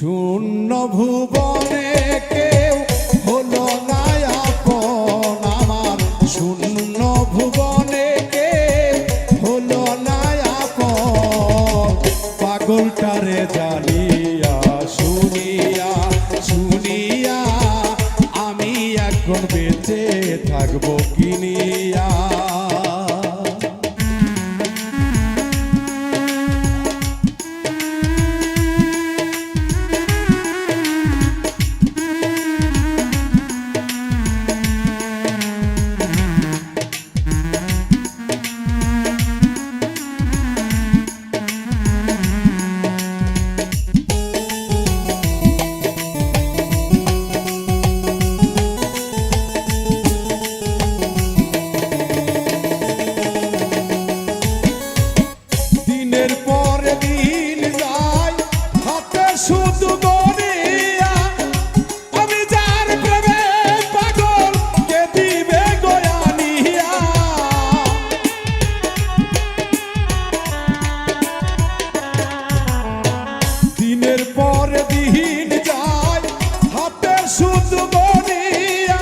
শূন্য ভুবনে কেউ হলো না আমার। শূন্য ভুবনে কেউ হলো না আপন। পাগলটারে জানিয়া, শুনিয়া শুনিয়া আমি এখন বেঁচে থাকব কিনিয়া পর দিন যায় হাতে শুধু গড়িয়া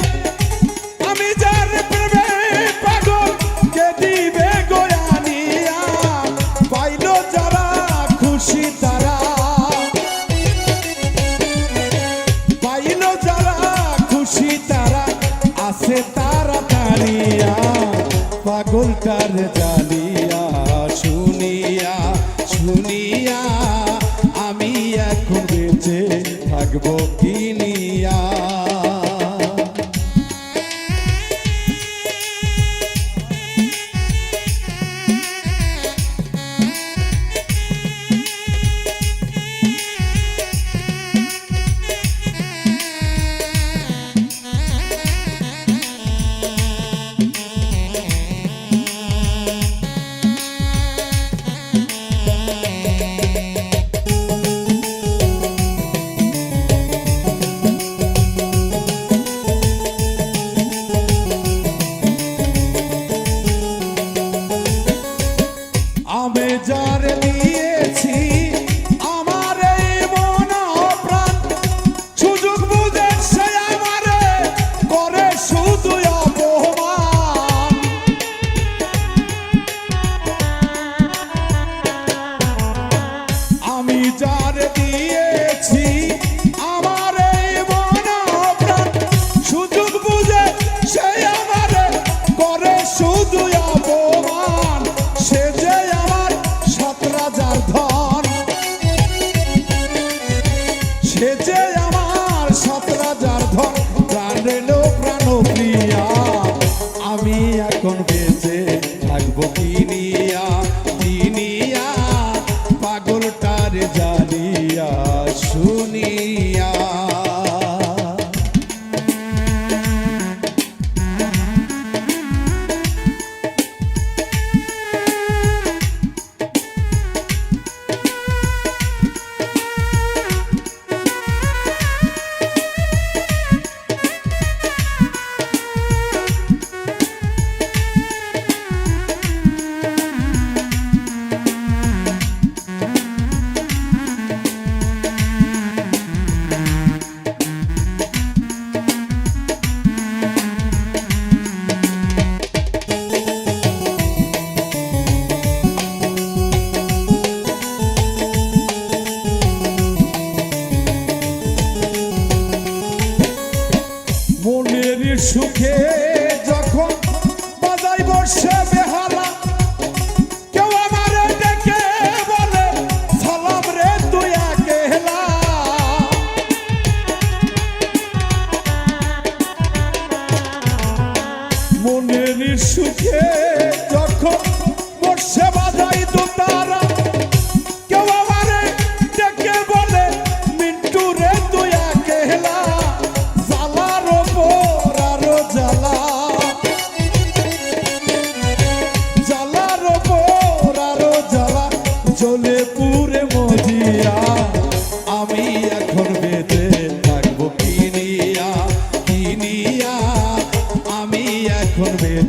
আমি যার প্রেমে পাগল, কে দিবে গয়ানিয়া পাইল যারা খুশি তারা। পাইল যারা খুশি তারা, আছে তারা তারিয়া। পাগলটার জালিয়া শুনিয়া থাকব কিনিয়া করে শুধু অপমান। সে যে আমার সত রাজার ধন। সে যে আমার সত আমি এখন বেঁচে থাকব কিনিয়া কিনিয়া পাগলটার জানিয়া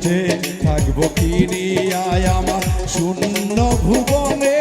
উঠে থাকব কিনিয়ায় আমার শূন্য ভুবনে